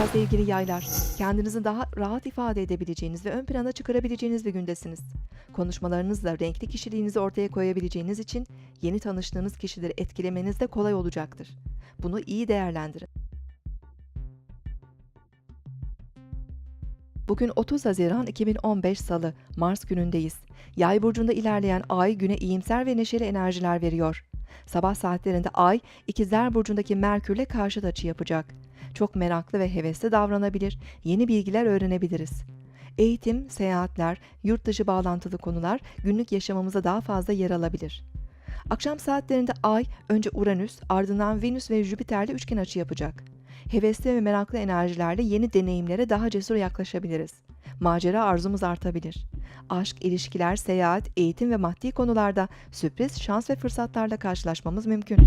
Merhaba sevgili yaylar. Kendinizi daha rahat ifade edebileceğiniz ve ön plana çıkarabileceğiniz bir gündesiniz. Konuşmalarınızla renkli kişiliğinizi ortaya koyabileceğiniz için yeni tanıştığınız kişileri etkilemeniz de kolay olacaktır. Bunu iyi değerlendirin. Bugün 30 Haziran 2015 Salı, Mars günündeyiz. Yay burcunda ilerleyen ay güne iyimser ve neşeli enerjiler veriyor. Sabah saatlerinde ay ikizler burcundaki Merkürle karşıt açı yapacak. Çok meraklı ve hevesli davranabilir, yeni bilgiler öğrenebiliriz. Eğitim, seyahatler, yurt dışı bağlantılı konular günlük yaşamımıza daha fazla yer alabilir. Akşam saatlerinde Ay önce Uranüs, ardından Venüs ve Jüpiter'le üçgen açı yapacak. Hevesli ve meraklı enerjilerle yeni deneyimlere daha cesur yaklaşabiliriz. Macera arzumuz artabilir. Aşk, ilişkiler, seyahat, eğitim ve maddi konularda sürpriz, şans ve fırsatlarla karşılaşmamız mümkün.